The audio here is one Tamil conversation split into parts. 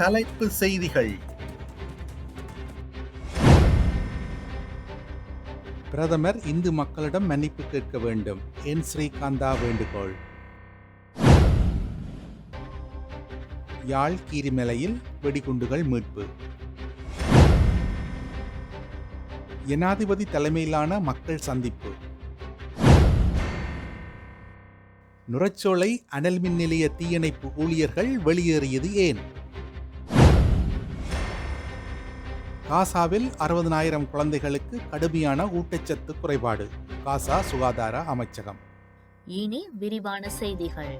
தலைப்பு செய்திகள். பிரதமர் இந்து மக்களிடம் மன்னிப்பு கேட்க வேண்டும். என் ஸ்ரீகாந்தா வேண்டுகோள். யாழ் கீரிமலையில் வெடிகுண்டுகள் மீட்பு. ஜனாதிபதி தலைமையிலான மக்கள் சந்திப்பு. நுரச்சோலை அனல் மின் நிலைய தீயணைப்பு ஊழியர்கள் வெளியேறியது ஏன்? காசாவில் அறுபதனாயிரம் குழந்தைகளுக்கு கடுமையான ஊட்டச்சத்து குறைபாடு. காசா சுகாதார அமைச்சகம். இனி விரிவான செய்திகள்.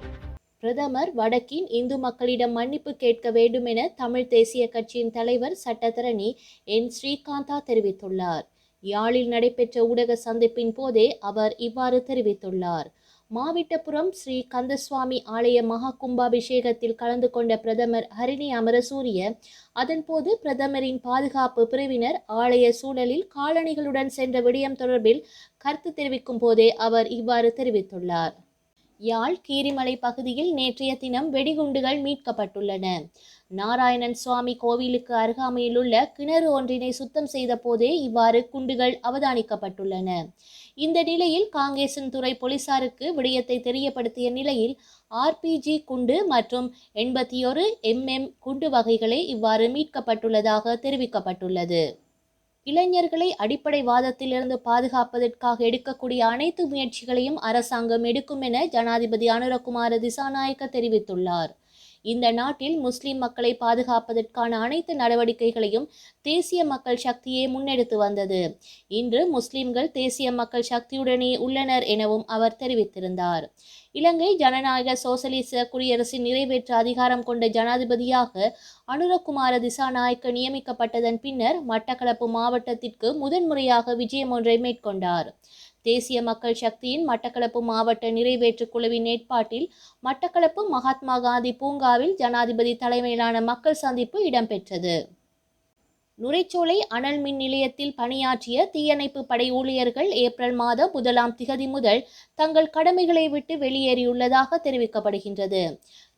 பிரதமர் வடக்கின் இந்து மக்களிடம் மன்னிப்பு கேட்க வேண்டும் என தமிழ் தேசிய கட்சியின் தலைவர் சட்டத்தரணி என். ஸ்ரீகாந்தா தெரிவித்துள்ளார். யாழில் நடைபெற்ற ஊடக சந்திப்பின் போதே அவர் இவ்வாறு தெரிவித்துள்ளார். மாவிட்டபுரம் ஸ்ரீ கந்தசுவாமி ஆலய மகா கும்பாபிஷேகத்தில் கலந்து கொண்ட பிரதமர் ஹரிணி அமரசூரிய அதன்போது பிரதமரின் பாதுகாப்பு பிரிவினர் ஆலய சூழலில் காலணிகளுடன் சென்ற விடயம் தொடர்பில் கருத்து தெரிவிக்கும் போதே அவர் இவ்வாறு தெரிவித்துள்ளார். யாழ் கீரிமலை பகுதியில் நேற்றைய தினம் வெடிகுண்டுகள் மீட்கப்பட்டுள்ளன. நாராயணன் சுவாமி கோவிலுக்கு அருகாமையிலுள்ள கிணறு ஒன்றினை சுத்தம் செய்த போதே இவ்வாறு குண்டுகள் அவதானிக்கப்பட்டுள்ளன. இந்த நிலையில் காங்கேசன் துறை போலீசாருக்கு விடயத்தை தெரியப்படுத்திய நிலையில் ஆர்பிஜி குண்டு மற்றும் எண்பத்தி ஒரு எம்எம் குண்டு வகைகளே இவ்வாறு மீட்கப்பட்டுள்ளதாக தெரிவிக்கப்பட்டுள்ளது. இளைஞர்களை அடிப்படைவாதத்திலிருந்து பாதுகாப்பதற்காக எடுக்கக்கூடிய அனைத்து முயற்சிகளையும் அரசாங்கம் எடுக்கும் என ஜனாதிபதி அனுரகுமார திசாநாயக்க தெரிவித்துள்ளார். இந்த நாட்டில் முஸ்லிம் மக்களை பாதுகாப்பதற்கான அனைத்து நடவடிக்கைகளையும் தேசிய மக்கள் சக்தியே முன்னெடுத்து வந்தது. இன்று முஸ்லிம்கள் தேசிய மக்கள் சக்தியுடனே உள்ளனர் எனவும் அவர் தெரிவித்திருந்தார். இலங்கை ஜனநாயக சோசலிச குடியரசின் நிறைவேற்ற அதிகாரம் கொண்ட ஜனாதிபதியாக அனுரகுமார திசாநாயக்க நியமிக்கப்பட்டதன் பின்னர் மட்டக்களப்பு மாவட்டத்திற்கு முதன்முறையாக விஜயம் ஒன்றை மேற்கொண்டார். தேசிய மக்கள் சக்தியின் மட்டக்களப்பு மாவட்ட நிறைவேற்று குழுவின் ஏற்பாட்டில் மட்டக்களப்பு மகாத்மா காந்தி பூங்காவில் ஜனாதிபதி தலைமையிலான மக்கள் சந்திப்பு இடம்பெற்றது. நுரைச்சோலை அனல் மின் நிலையத்தில் பணியாற்றிய தீயணைப்பு படை ஊழியர்கள் ஏப்ரல் மாதம் முதலாம் திகதி முதல் தங்கள் கடமைகளை விட்டு வெளியேறியுள்ளதாக தெரிவிக்கப்படுகின்றது.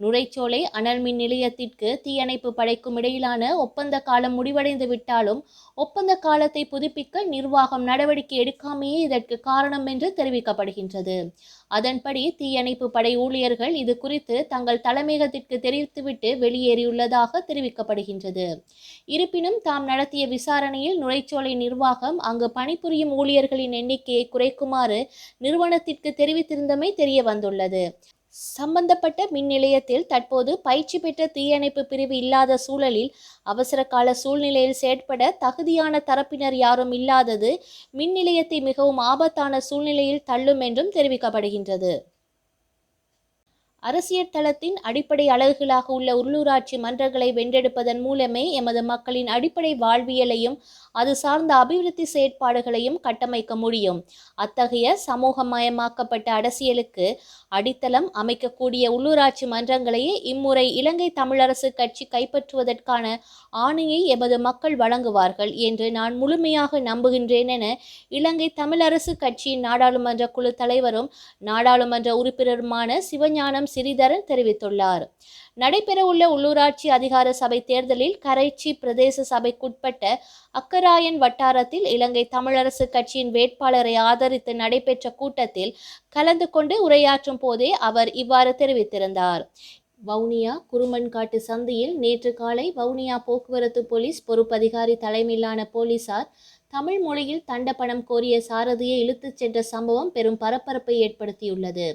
நுரைச்சோலை அனல் மின் நிலையத்திற்கு தீயணைப்பு படைக்கும் இடையிலான ஒப்பந்த காலம் முடிவடைந்து விட்டாலும் ஒப்பந்த காலத்தை புதுப்பிக்க நிர்வாகம் நடவடிக்கை எடுக்காமையே இதற்கு காரணம் என்று தெரிவிக்கப்படுகின்றது. அதன்படி தீயணைப்பு படை ஊழியர்கள் இது குறித்து தங்கள் தலைமையகத்திற்கு தெரிவித்துவிட்டு வெளியேறியுள்ளதாக தெரிவிக்கப்படுகின்றது. இருப்பினும் தாம் நடத்திய விசாரணையில் நுழைச்சோலை நிர்வாகம் அங்கு பணிபுரியும் ஊழியர்களின் எண்ணிக்கையை குறைக்குமாறு நிறுவனத்திற்கு தெரிவித்திருந்தமை தெரிய வந்துள்ளது சம்பந்தப்பட்ட மின் நிலையத்தில் தற்போது பயிற்சி பெற்ற தீயணைப்பு பிரிவு இல்லாத சூழலில் அவசர கால சூழ்நிலையில் செயற்பட தகுதியான தரப்பினர் யாரும் இல்லாதது மின் நிலையத்தை மிகவும் ஆபத்தான சூழ்நிலையில் தள்ளும் என்றும் தெரிவிக்கப்படுகின்றது. அரசியல் தளத்தின் அடிப்படை அலகுகளாக உள்ள உள்ளூராட்சி மன்றங்களை வென்றெடுப்பதன் மூலமே எமது மக்களின் அடிப்படை வாழ்வியலையும் அது சார்ந்த அபிவிருத்தி செயற்பாடுகளையும் கட்டமைக்க முடியும். அத்தகைய சமூகமயமாக்கப்பட்ட அரசியலுக்கு அடித்தளம் அமைக்கக்கூடிய உள்ளூராட்சி மன்றங்களையே இம்முறை இலங்கை தமிழரசு கட்சி கைப்பற்றுவதற்கான ஆணையை எமது மக்கள் வழங்குவார்கள் என்று நான் முழுமையாக நம்புகின்றேன் என இலங்கை தமிழரசு கட்சியின் நாடாளுமன்ற குழு தலைவரும் நாடாளுமன்ற உறுப்பினருமான சிவஞானம் சிறிதரன் தெரிவித்துள்ளார். நடைபெறவுள்ள உள்ளூராட்சி அதிகார சபை தேர்தலில் கரைச்சி பிரதேச சபைக்குட்பட்ட அக்கராயன் வட்டாரத்தில் இலங்கை தமிழரசு கட்சியின் வேட்பாளரை ஆதரித்து நடைபெற்ற கூட்டத்தில் கலந்து கொண்டு உரையாற்றும் போதே அவர் இவ்வாறு தெரிவித்திருந்தார். வவுனியா குருமன்காட்டு சந்தையில் நேற்று காலை வவுனியா போக்குவரத்து போலீஸ் பொறுப்பதிகாரி தலைமையிலான போலீசார் தமிழ் மொழியில் தண்டப்பணம் கோரிய சாரதியை இழுத்துச் சென்ற சம்பவம் பெரும் பரபரப்பை ஏற்படுத்தியுள்ளது.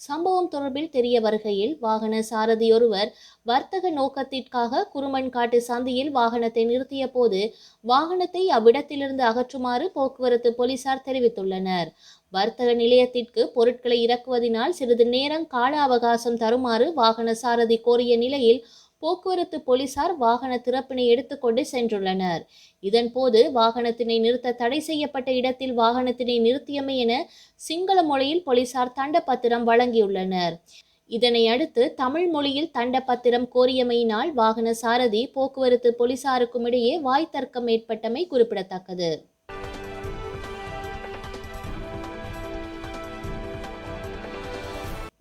சம்பவம் தொடர்பில் தெரிய வருகையில் வாகன சாரதியொருவர் வர்த்தக நோக்கத்திற்காக குருமன்காட்டு சந்தியில் வாகனத்தை நிறுத்திய போது வாகனத்தை அவ்விடத்திலிருந்து அகற்றுமாறு போக்குவரத்து போலீசார் தெரிவித்துள்ளனர். வர்த்தக நிலையத்திற்கு பொருட்களை இறக்குவதினால் சிறிது நேரம் கால அவகாசம் தருமாறு வாகன சாரதி கோரிய நிலையில் போக்குவரத்து போலீசார் வாகன திறப்பினை எடுத்துக்கொண்டு சென்றுள்ளனர். இதன்போது வாகனத்தினை நிறுத்த தடை செய்யப்பட்ட இடத்தில் வாகனத்தினை நிறுத்தியமை என சிங்கள மொழியில் போலீசார் தண்டப்பத்திரம் வழங்கியுள்ளனர். இதனை அடுத்து தமிழ் மொழியில் தண்டப்பத்திரம் கோரியமையினால் வாகன சாரதி போக்குவரத்து போலீசாருக்கும் இடையே வாய் தர்க்கம் ஏற்பட்டமை குறிப்பிடத்தக்கது.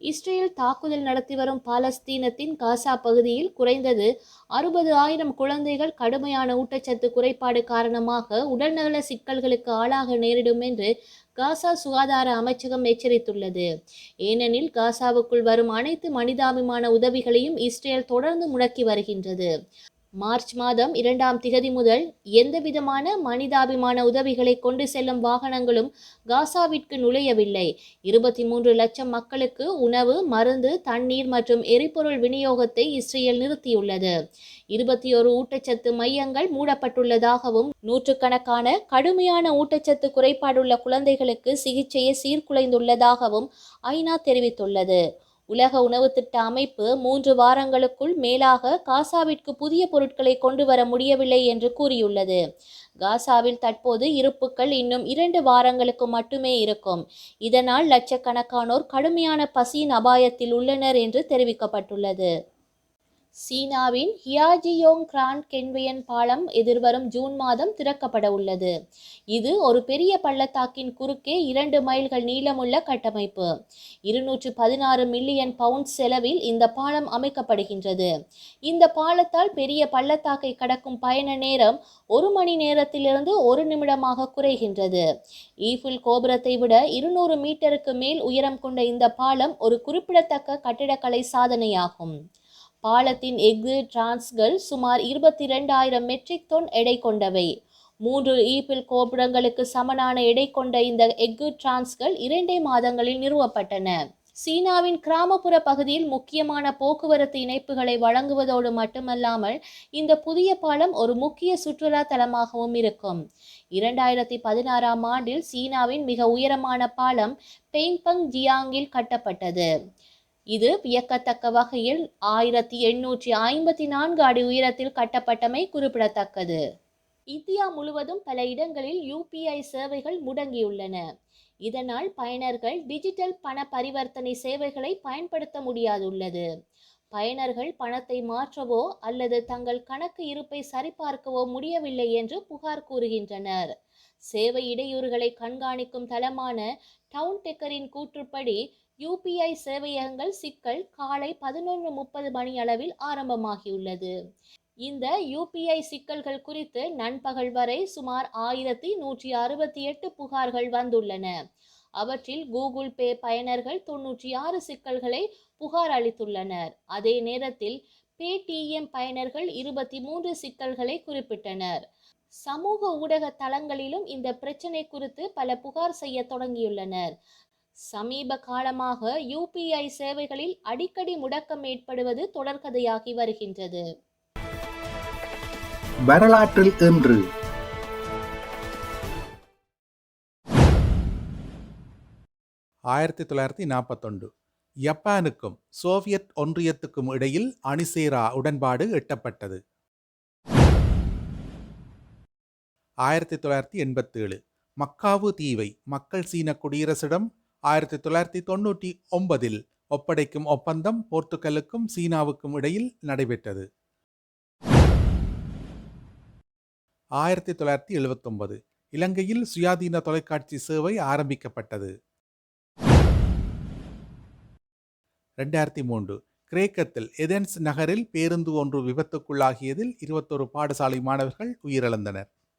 இஸ்ரேல் தாக்குதல் நடத்தி வரும் பாலஸ்தீனத்தின் காசா பகுதியில் குறைந்தது அறுபது ஆயிரம் குழந்தைகள் கடுமையான ஊட்டச்சத்து குறைபாடு காரணமாக உடல்நல சிக்கல்களுக்கு ஆளாக நேரிடும் என்று காசா சுகாதார அமைச்சகம் எச்சரித்துள்ளது. ஏனெனில் காசாவுக்குள் வரும் அனைத்து மனிதாபிமான உதவிகளையும் இஸ்ரேல் தொடர்ந்து முடக்கி வருகின்றது. மார்ச் மாதம் இரண்டாம் திகதி முதல் எந்தவிதமான மனிதாபிமான உதவிகளை கொண்டு செல்லும் வாகனங்களும் காசாவிற்கு நுழையவில்லை. இருபத்தி மூன்று லட்சம் மக்களுக்கு உணவு மருந்து தண்ணீர் மற்றும் எரிபொருள் விநியோகத்தை இஸ்ரேல் நிறுத்தியுள்ளது. இருபத்தி ஒரு ஊட்டச்சத்து மையங்கள் மூடப்பட்டுள்ளதாகவும் நூற்றுக்கணக்கான கடுமையான ஊட்டச்சத்து குறைபாடுள்ள குழந்தைகளுக்கு சிகிச்சையை சீர்குலைந்துள்ளதாகவும் ஐநா தெரிவித்துள்ளது. உலக உணவு திட்ட அமைப்பு மூன்று வாரங்களுக்குள் மேலாக காசாவிற்கு புதிய பொருட்களை கொண்டு வர முடியவில்லை என்று கூறியுள்ளது. காசாவில் தற்போது இருப்புக்கள் இன்னும் இரண்டு வாரங்களுக்கு மட்டுமே இருக்கும். இதனால் லட்சக்கணக்கானோர் கடுமையான பசியின் அபாயத்தில் உள்ளனர் என்று தெரிவிக்கப்பட்டுள்ளது. சீனாவின் ஹியாஜியோங் கிராண்ட் கென்வியன் பாலம் எதிர்வரும் ஜூன் மாதம் திறக்கப்பட உள்ளது. இது ஒரு பெரிய பள்ளத்தாக்கின் குறுக்கே இரண்டு மைல்கள் நீளமுள்ள கட்டமைப்பு. இருநூற்று பதினாறு மில்லியன் பவுண்ட் செலவில் இந்த பாலம் அமைக்கப்படுகின்றது. இந்த பாலத்தால் பெரிய பள்ளத்தாக்கை கடக்கும் பயண நேரம் ஒரு மணி நேரத்திலிருந்து ஒரு நிமிடமாக குறைகின்றது. ஈஃபில் கோபுரத்தை விட இருநூறு மீட்டருக்கு மேல் உயரம் கொண்ட இந்த பாலம் ஒரு குறிப்பிடத்தக்க கட்டிடக்கலை சாதனையாகும். பாலத்தின் எஃகு டிரான்ஸ்கள் சுமார் இருபத்தி ரெண்டாயிரம் மெட்ரிக் டன் எடை கொண்டவை. மூன்று ஈபிள் கோபுரங்களுக்கு சமனான எடை கொண்ட இந்த எஃகு டிரான்ஸ்கள் இரண்டே மாதங்களில் நிறுவப்பட்டன. சீனாவின் கிராமப்புற பகுதியில் முக்கியமான போக்குவரத்து இணைப்புகளை வழங்குவதோடு மட்டுமல்லாமல் இந்த புதிய பாலம் ஒரு முக்கிய சுற்றுலா தலமாகவும் இருக்கும். இரண்டாயிரத்தி பதினாறாம் ஆண்டில் சீனாவின் மிக உயரமான பாலம் பெய்பங் ஜியாங்கில் கட்டப்பட்டது. இது வியக்கத்தக்க வகையில் ஆயிரத்தி எண்ணூற்றி ஐம்பத்தி நான்கு அடி உயரத்தில் கட்டப்பட்டமை குறிப்பிடத்தக்கது. இந்தியா முழுவதும் பல இடங்களில் யூபிஐ சேவைகள் முடங்கியுள்ளன. இதனால் பயனர்கள் டிஜிட்டல் பண பரிவர்த்தனை சேவைகளை பயன்படுத்த முடியாதுள்ளது. பயனர்கள் பணத்தை மாற்றவோ அல்லது தங்கள் கணக்கு இருப்பை சரிபார்க்கவோ முடியவில்லை என்று புகார் கூறுகின்றனர். சேவை இடையூறுகளை கண்காணிக்கும் தளமான டவுன் டெக்கரின் கூற்றுப்படி யூபிஐ சேவையகங்கள் சிக்கல் காலை பதினொன்று முப்பது மணி அளவில் ஆரம்பமாகியுள்ளது. இந்த யூபிஐ சிக்கல்கள் குறித்து நண்பகல் வரை சுமார் ஆயிரத்தி நூற்றி அறுபத்தி எட்டு புகார்கள் வந்துள்ளன. அவற்றில் கூகுள் பே பயனர்கள் தொன்னூற்றி ஆறு சிக்கல்களை புகார் அளித்துள்ளனர். அதே நேரத்தில் பேடிஎம் பயனர்கள் இருபத்தி மூன்று சிக்கல்களை குறிப்பிட்டனர். சமூக ஊடக தளங்களிலும் இந்த பிரச்சனை குறித்து பல புகார் செய்ய தொடங்கியுள்ளனர். சமீப காலமாக யூபிஐ சேவைகளில் அடிக்கடி முடக்கம் ஏற்படுவது தொடர்கதையாகி வருகின்றது. வரலாற்றில் இன்று. ஆயிரத்தி தொள்ளாயிரத்தி நாற்பத்தொண்டு ஜப்பானுக்கும் சோவியத் ஒன்றியத்துக்கும் இடையில் அணிசேரா உடன்பாடு எட்டப்பட்டது. ஆயிரத்தி தொள்ளாயிரத்தி எண்பத்தேழு. மக்காவு தீவை மக்கள் சீன குடியரசிடம் ஆயிரத்தி தொள்ளாயிரத்தி தொண்ணூற்றி ஒன்பதில் ஒப்படைக்கும் ஒப்பந்தம் போர்த்துகலுக்கும் சீனாவுக்கும் இடையில் நடைபெற்றது. ஆயிரத்தி தொள்ளாயிரத்தி எழுபத்தொன்பது இலங்கையில் சுயாதீன தொலைக்காட்சி சேவை ஆரம்பிக்கப்பட்டது. ரெண்டாயிரத்தி மூன்று கிரேக்கத்தில் எதென்ஸ் நகரில் பேருந்து ஒன்று விபத்துக்குள்ளாகியதில் இருபத்தொரு பாடசாலை மாணவர்கள் உயிரிழந்தனர்.